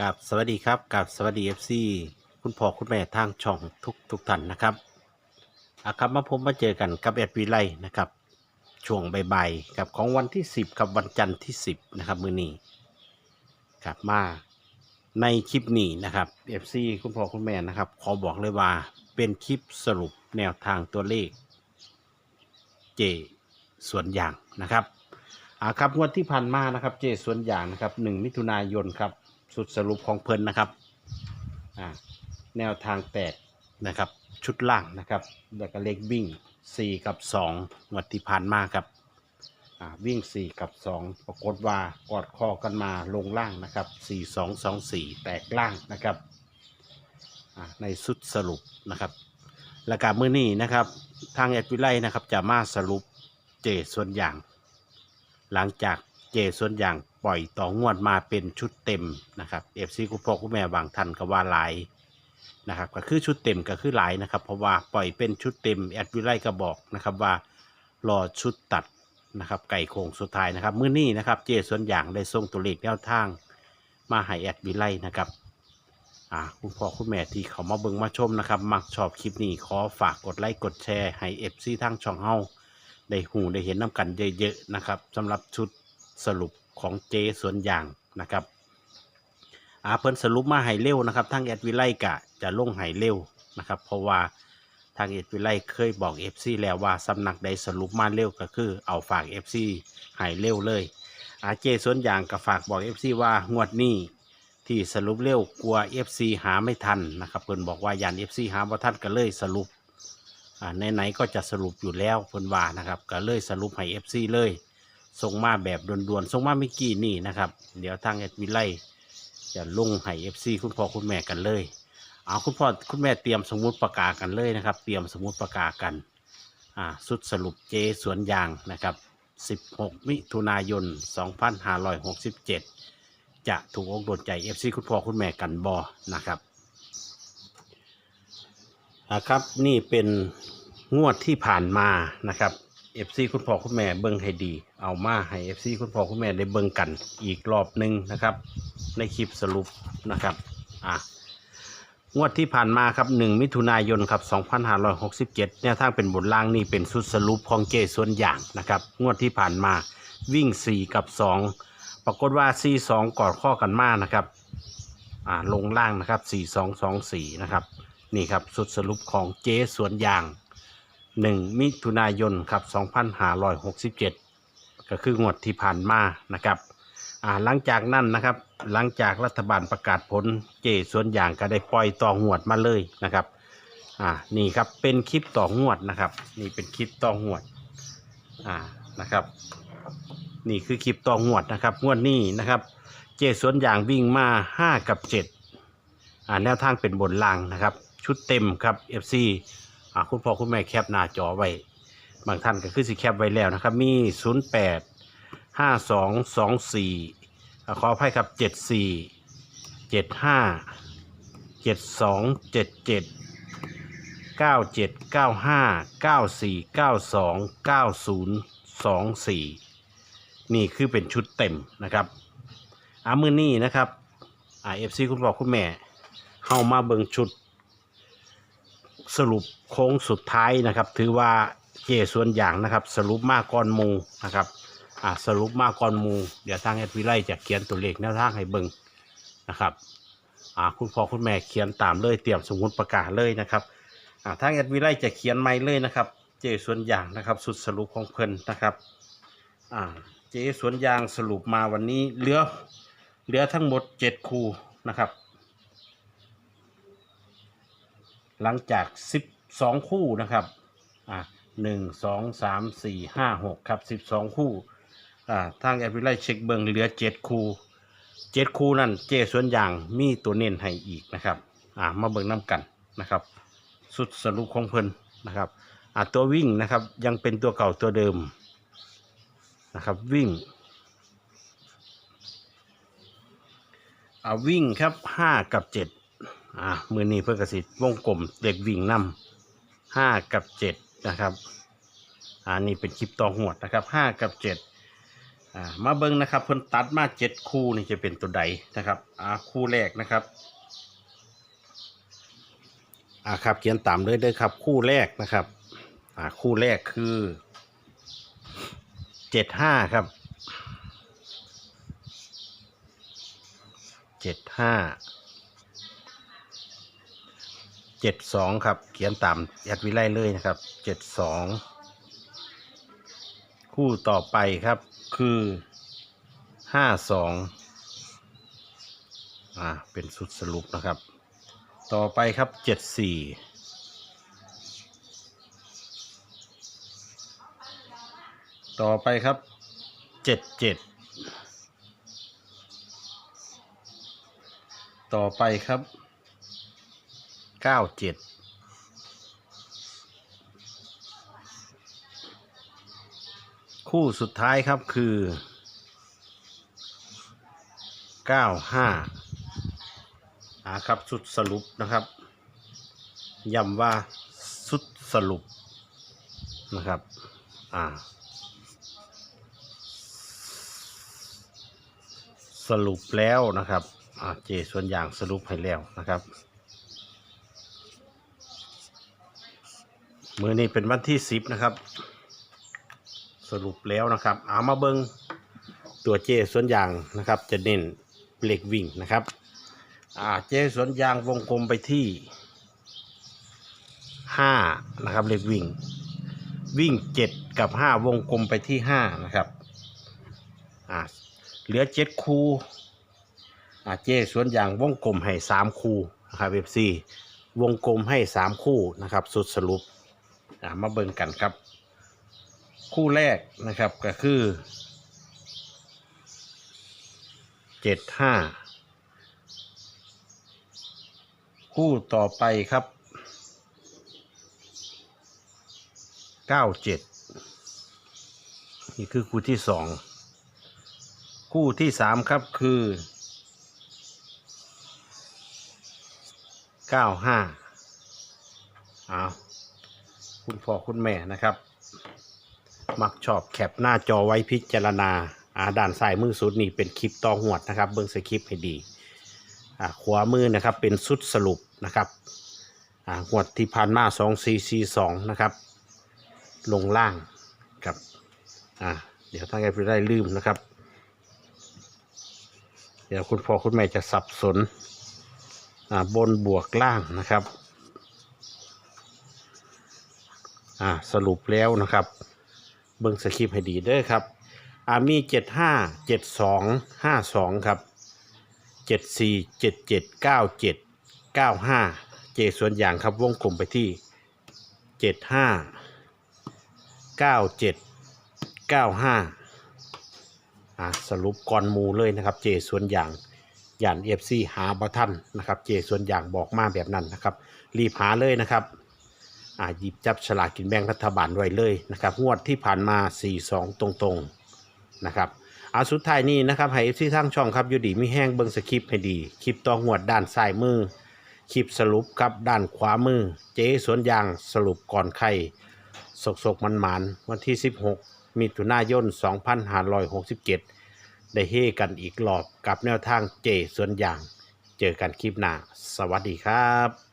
กับสวัสดีครับกับสวัสดีเอฟซีคุณพ่อคุณแม่ทางช่องทุกทุกท่านนะครับอาครับมาพบมาเจอกันกับแอดวีไลนะครับ ช่วงบ่ายๆกับของวันที่ 10 กับวันจันทร์ที่ 10 นะครับ มือนี้ครับมาในคลิปนี้นะครับเอฟซีคุณพ่อคุณแม่นะครับ ขอบอกเลยว่าเป็นคลิปสรุปแนวทางตัวเลข เจส่วนอย่างนะครับอาครับงวดที่ผ่านมานะครับ เจส่วนอย่างนะครับหนึ่งมิถุนายนครับ สุดสรุปของเพลินนะครับแนวทางแตกนะครับ ชุดล่างนะครับแล้วก็เลขวิ่ง 4 กับ2งวดที่ผ่านมาครับวิ่ง 4 กับ 2 ปรากฏว่ากอดคอกันมาลงล่างนะครับ 4 2 2 4 แตกล่างนะครับในสุดสรุปนะครับและการมือนี้นะครับ ทางแอดวิไลนะครับจะมาสรุปเจส่วนอย่าง หลังจากเจส่วนอย่าง ปล่อยต่องวดมาเป็นชุดเต็มนะครับเอฟซีคุณพ่อคุณแม่บางท่านก็ว่าหลายนะครับก็คือชุดเต็มก็คือหลายนะครับ เพราะว่าปล่อยเป็นชุดเต็มแอดวิไลก็บอกนะครับว่ารอชุดตัดนะครับไก่โคงสุดท้ายนะครับมื้อนี้นะครับเจส่วนอย่างได้ส่งตัวเลขแนวทาง มาให้แอดวิไลนะครับอ่าคุณพ่อคุณแม่ที่เขามาเบิ่งมาชมนะครับ มักชอบคลิปนี้ขอฝากกดไลค์กดแชร์ให้เอฟซีทั้งช่องเฮาได้หูได้เห็นน้ำกันเยอะๆนะครับสำหรับชุดสรุป ของเจสวนอย่างนะครับอาเพิ่นสรุปมาให้เร็วนะครับทางแอดวิไลกะจะลงให้เร็วนะครับ เพราะว่าทางเอดวิไลเคยบอก FC แล้วว่าสำนักใดสรุปมาเร็วก็คือเอาฝาก FC ให้เร็วเลย อาเจส่วนอย่างก็ฝากบอก FC ว่างวดนี้ที่สรุปเร็วกลัว FC หาไม่ทันนะครับเพิ่นบอกว่ายัน FC หาบ่ทันก็เลยสรุปอ่าไหนๆก็จะสรุปอยู่แล้วเพิ่นว่านะครับก็เลยสรุปให้ FC เลย ส่งมาแบบด่วนๆส่งมาเมื่อกี้นี่นะครับ เดี๋ยวทางแอดวิไลจะลงให้ FC คุณพ่อคุณแม่กันเลย เอาคุณพ่อคุณแม่เตรียมสมุดประกากันเลยนะครับ เตรียมสมุดประกากันอ่าสุดสรุปเจสวนยางนะครับ 16 มิถุนายน 2567 จะถูกอกโดนใจ FC คุณพ่อคุณแม่กันบอนะครับนะครับนี่เป็นงวดที่ผ่านมานะครับ FC คุณพ่อคุณแม่เบิ่งให้ดี เอามาให้ FC คุณพ่อคุณแม่ได้เบิ่งกันอีกรอบหนึ่งนะครับ ในคลิปสรุปนะครับอะงวดที่ผ่านมาครับ 1 มิถุนายนครับ 2567แนวทางเป็นบทล่างนี่เป็นสุดสรุปของเจส่วนอย่างนะครับ งวดที่ผ่านมาวิ่ง 4 กับ 2 ปรากฏว่า 42 กอดข้อกันมากนะครับ อ่าลงล่างนะครับ 4224 นะครับ นี่ครับสุดสรุปของเจ๊สวนอย่าง 1 มิถุนายนครับ 2567 ก็คืองวดที่ผ่านมานะครับอ่าหลังจากนั้นนะครับ หลังจากรัฐบาลประกาศผลเจส่วนอย่างก็ได้ปล่อยต่องวดมาเลยนะครับอ่านี่ครับเป็นคลิปต่องวดนะครับ นี่เป็นคลิปต่องวดอ่านะครับ นี่คือคลิปต่องวดนะครับ งวดนี้นะครับ เจส่วนอย่างวิ่งมา5กับ7อ่าแนวทางเป็นบนล่างนะครับ ชุดเต็มครับ FC อ่าคุณพ่อคุณแม่แคปหน้าจอไว้ บางท่านก็คือสิแคปไว้แล้วนะครับ มี 08 5224อ่ขออภัยครับ 74 75 72 77 97 95 94 92 90 24 นี่คือเป็นชุดเต็มนะครับอามือนี้นะครับอ่าเอฟซีคุณพ่อคุณแม่เข้ามาเบิงชุดสรุปโค้งสุดท้ายนะครับ ถือว่า เจส่วนอย่างนะครับ สรุปมากก่อนมูนะครับอ่าสรุปมากก่อนมู เดี๋ยวทางแอดวิไลจะเขียนตัวเลขแนวทางให้เบิงนะครับอ่าคุณพ่อคุณแม่เขียนตามเลยเตรียมสมุดประกาศเลยนะครับอ่าทางแอดวิไลจะเขียนไม่เลยนะครับ เจส่วนอย่างนะครับ สุดสรุปของเพิ่นนะครับอ่าเจสวนยางสรุปมาวันนี้เหลือเหลือทั้งหมดเจ็ดคู่นะครับ หลังจากสิบสองคู่นะครับอ่า หนึ่งสองสามสี่ห้าหกครับสิบสองคู่ อ่า ทางแอปพลิเคชันเช็คเบิงเหลือเจ็ดคู่เจ็ดคู่นั่นเจสวนยางมีตัวเน้นให้อีกนะครับ อ่า มาเบิงน้ำกันนะครับ สุดสรุปของเพิ่นนะครับ อ่า ตัววิ่งนะครับ ยังเป็นตัวเก่าตัวเดิมนะครับ วิ่งอ่าวิ่งครับห้ากับเจ็ดอ่ามือนี้เพื่อกสิทธิ์วงกลมเด็กวิ่งนำห้ากับเจ็ด นะครับอ่านี่เป็นคลิปต่อหวดนะครับห้ากับเจ็ดอ่ามาเบิ่งนะครับเพิ่นตัดมาเจ็ดคู่นี่จะเป็นตัวใดนะครับอ่าคู่แรกนะครับอ่าครับเขียนตามเลยเด้อครับคู่แรกนะครับอ่าคู่แรกคือเจ็ดห้าครับเจ็ดห้า เจ็ดสองครับ เขียนตามแอดวิไลเลยนะครับเจ็ดสองคู่ต่อไปครับคือห้าสองอ่าเป็นสุดสรุปนะครับ ต่อไปครับเจ็ดสี่ต่อไปครับเจ็ดเจ็ดต่อไปครับ เก้าเจ็ดคู่สุดท้ายครับคือเก้าห้าอ่าครับสุดสรุปนะครับย้ำว่าสุดสรุปนะครับ อ่า สรุปแล้วนะครับ อ่า เจส่วนอย่างสรุปให้แล้วนะครับ มือนี้เป็นวันที่สิบนะครับ สรุปแล้วนะครับ เอามาเบิงตัวเจส่วนยางนะครับ จะเน้นเหล็กวิ่งนะครับอ่าเจส่วนยางวงกลมไปที่ห้านะครับเลขวิ่ง วิ่งเจ็ดกับห้าวงกลมไปที่ห้านะครับอ่าเหลือเจ็ดคูอ่าเจส่วนยางวงกลมให้สามคูนะครับเอฟซีวงกลมให้สามคู่นะครับสุดสรุป อ่ามาเบิ่งกันครับ คู่แรกนะครับก็คือเจ็ดห้าคู่ต่อไปครับเก้าเจ็ดนี่คือคู่ที่สองคู่ที่สามครับคือเก้าห้าเอา คุณพ่อคุณแม่นะครับ มักชอบแคปหน้าจอไว้พิจารณาอาด้านซ้ายมือสุดนี่เป็นคลิปต่อหวดนะครับ เบิ้งสคริปต์ให้ดีอ่าขวามือนะครับเป็นสุดสรุปนะครับอ่างวดที่ผ่านมา2 4 4 2นะครับ ลงล่างกับอ่าเดี๋ยวถ้าใครไปได้ลืมนะครับ เดี๋ยวคุณพ่อคุณแม่จะสับสนอ่าบนบวกล่างนะครับ อ่าสรุปแล้วนะครับ เบิ่งสคริปต์ให้ดีเด้อครับอ่ามี75 72 52ครับเจ็ดสี่เจ็ดเจ็ดเก้าเจ็ดเก้าห้าเจส่วนอย่างครับวงกลมไปที่เจ็ดห้าเก้าเจ็ดเก้าห้าอะสรุปก่อนมูเลยนะครับ เจส่วนอย่างย่านเอฟซีหาบะทันนะครับ เจส่วนอย่างบอกมาแบบนั้นนะครับ รีบหาเลยนะครับ อ่าหยิบจับฉลากกินแบ่งรัฐบาลไว้เลยนะครับงวดที่ผ่านมา 4-2 ตรงๆนะครับอาสุดท้ายนี้นะครับให้ที่ทางช่องครับอยู่ดีไม่แห้งเบิ้งสคริปให้ดีคลิปต่อหวดด้านซ้ายมือคลิปสรุปครับด้านขวามือ เจ๊สวนยางสรุปก่อนใครสกสกมันมานๆวันที่ 16 มิถุนายน 2567 ได้เฮกันอีกรอบกับแนวทางเจสวนยาง เจอกันคลิปหน้า สวัสดีครับ